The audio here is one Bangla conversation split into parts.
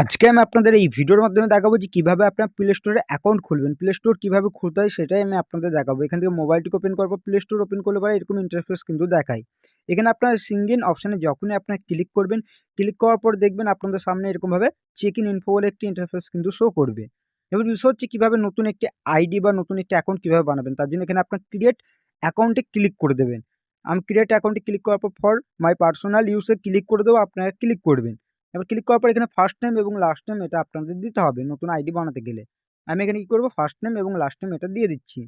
আজকে আমি আপনাদের এই ভিডিওর মাধ্যমে দেখাবো যে কীভাবে আপনার প্লে স্টোরে অ্যাকাউন্ট খুলবেন। প্লে স্টোর কীভাবে খুলতে হয় সেটাই আমি আপনাদের দেখাবো। এখান থেকে মোবাইলটিকে ওপেন পর প্লে স্টোর ওপেন করলে পরে এরকম ইন্টারফেস কিন্তু দেখায়। এখানে আপনার সিঙ্গিন অপশানে যখনই আপনার ক্লিক করবেন ক্লিক করার পর দেখবেন আপনাদের সামনে এরকমভাবে চেক ইন ইনফো বলে একটি ইন্টারফেস কিন্তু শো করবে। এবার বিষয় হচ্ছে কীভাবে নতুন একটি আইডি বা নতুন একটি অ্যাকাউন্ট কীভাবে বানাবেন, তার জন্য এখানে আপনার ক্রিয়েট অ্যাকাউন্টে ক্লিক করে দেবেন। আমি ক্রিয়েট অ্যাকাউন্টে ক্লিক করার পর for my personal use click করে দেবো, আপনারা ক্লিক করবেন। এবার ক্লিক করার পর এখানে ফার্স্ট নেম এবং লাস্ট নেম এটা আপনাদের দিতে হবে, নতুন আইডি বানাতে গেলে। আমি এখানে কী করব? ফার্স্ট নেম এবং লাস্ট নেম এটা দিয়ে দিচ্ছি।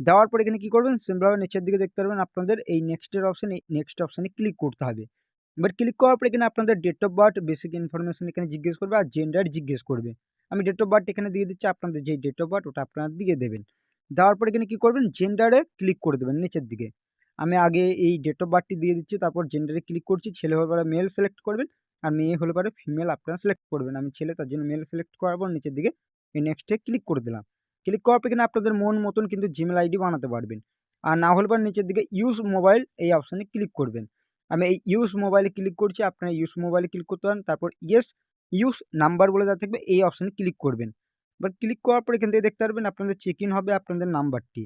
দেওয়ার পর এখানে কী করবেন? সিম্পলভাবে নিচের দিকে দেখতে পারবেন আপনাদের এই নেক্সটের অপশান এই নেক্সট অপশানে ক্লিক করতে হবে। এবার ক্লিক করার পর এখানে আপনাদের date of birth basic information এখানে জিজ্ঞেস করবে আর জেন্ডার জিজ্ঞেস করবে। আমি ডেট অফ বার্থ এখানে দিয়ে দিচ্ছি, আপনাদের যে ডেট অফ বার্থ ওটা আপনারা দিয়ে দেবেন। দেওয়ার পর এখানে কী করবেন? জেন্ডারে ক্লিক করে দেবেন নিচের দিকে। আমি আগে এই ডেট অফ বার্থটি দিয়ে দিচ্ছি, তারপর জেন্ডারে ক্লিক করছি, ছেলে পরে মেল সিলেক্ট করবেন। আর মেয়ে হলে পরে ফিমেল আপনারা সিলেক্ট করবেন। আমি ছেলে তার জন্য মেল সিলেক্ট করার পর নিচের দিকে এই নেক্সটে ক্লিক করে দিলাম। ক্লিক করার পর এখানে আপনাদের মন মতন কিন্তু জিমেল আইডি বানাতে পারবেন। আর না হলে পর নিচের দিকে ইউজ মোবাইল এই অপশানে ক্লিক করবেন। আমি এই ইউজ মোবাইলে ক্লিক করছি, আপনারা ইউজ মোবাইলে ক্লিক করতে পারেন। তারপর ইয়েস ইউজ নাম্বার বলে যা থাকবে, এই অপশানে ক্লিক করবেন। এবার ক্লিক করার পর এখান থেকে দেখতে পারবেন আপনাদের চেক ইন হবে আপনাদের নাম্বারটি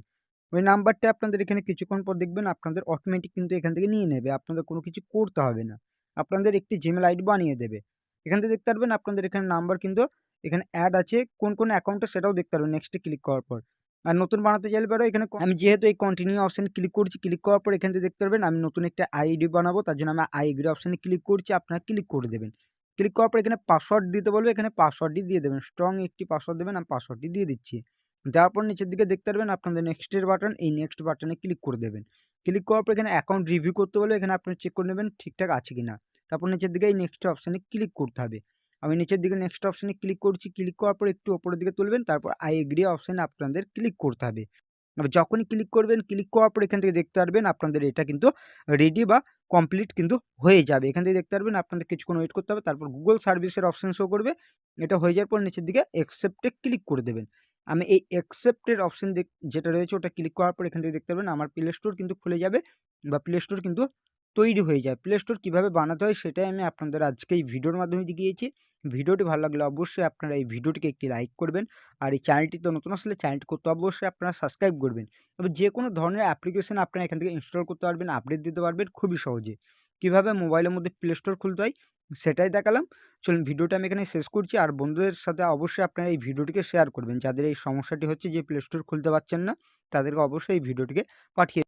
ওই নাম্বারটা আপনাদের এখানে কিছুক্ষণ পর দেখবেন আপনাদের অটোমেটিক কিন্তু এখান থেকে নিয়ে নেবে। আপনাদের কোনো কিছু করতে হবে না। আপনাদের একটি জিমেল আইডি বানিয়ে দেবে। এখান থেকে দেখতে পারবেন আপনাদের এখানে নাম্বার কিন্তু এখানে অ্যাড আছে। কোন কোন অ্যাকাউন্টে সেটাও দেখতে পারবেন নেক্সটে ক্লিক করার পর। আর নতুন বানাতে চাইলে পরে এখানে আমি যেহেতু এই কন্টিনিউ অপশানে ক্লিক করছি ক্লিক করার পর এখান থেকে দেখতে পারবেন আমি নতুন একটা আইডি বানাবো, তার জন্য আমি আইডি অপশানে ক্লিক করছি, আপনারা ক্লিক করে দেবেন। ক্লিক করার পর এখানে পাসওয়ার্ড দিতে বলবে, এখানে পাসওয়ার্ডটি দিয়ে দেবেন। স্ট্রং একটি পাসওয়ার্ড দেবেন, আমি পাসওয়ার্ডটি দিয়ে দিচ্ছি। দেওয়ার পর নিচের দিকে দেখতে পারবেন আপনাদের নেক্সটের বাটন এই নেক্সট বাটনে ক্লিক করে দেবেন। ক্লিক করার পর এখানে অ্যাকাউন্ট রিভিউ করতে বলে এখানে আপনি চেক করে নেবেন ঠিকঠাক আছে কি না তারপর নিচের দিকে এই নেক্সট অপশানে ক্লিক করতে হবে। আমি নিচের দিকে নেক্সট অপশানে ক্লিক করছি ক্লিক করার পর একটু ওপরের দিকে তুলবেন, তারপর আই এগ্রি অপশানে আপনাদের ক্লিক করতে হবে। যখনই ক্লিক করবেন ক্লিক করার পর এখান থেকে দেখতে পারবেন আপনাদের এটা কিন্তু রেডি বা কমপ্লিট কিন্তু হয়ে যাবে। এখান থেকে দেখতে পারবেন আপনাদের কিছুক্ষণ ওয়েট করতে হবে, তারপর গুগল সার্ভিসের অপশান শো করবে। এটা হয়ে যাওয়ার পর নিচের দিকে অ্যাকসেপ্টে ক্লিক করে দেবেন। আমি এই অ্যাকসেপ্টের অপশান যেটা রয়েছে ওটা ক্লিক করার পর এখান থেকে দেখতে পারবেন, আমার প্লে স্টোর কিন্তু খুলে যাবে বা প্লে স্টোর কিন্তু তৈরি হয়ে যায়। প্লে স্টোর কীভাবে বানাতে হয় সেটাই আমি আপনাদের আজকে এই ভিডিওর মাধ্যমে দেখিয়েছি। ভিডিওটি ভালো লাগলে অবশ্যই আপনারা এই ভিডিওটিকে একটি লাইক করবেন আর এই চ্যানেলটি তো নতুন আসলে চ্যানেলটি করতে অবশ্যই আপনারা সাবস্ক্রাইব করবেন। এবার যে কোনো ধরনের অ্যাপ্লিকেশন আপনারা এখান থেকে ইনস্টল করতে পারবেন আপডেট দিতে পারবেন খুবই সহজে। কীভাবে মোবাইলের মধ্যে প্লে স্টোর খুলতে হয় সেটাই দেখালাম। চলুন ভিডিওটা আমি এখানে শেষ করছি আর বন্ধুদের সাথে অবশ্যই আপনারা এই ভিডিওটিকে শেয়ার করবেন। যাদের এই সমস্যাটি হচ্ছে যে প্লে স্টোর খুলতে পারছেন না, তাদেরকে অবশ্যই এই ভিডিওটিকে পাঠিয়ে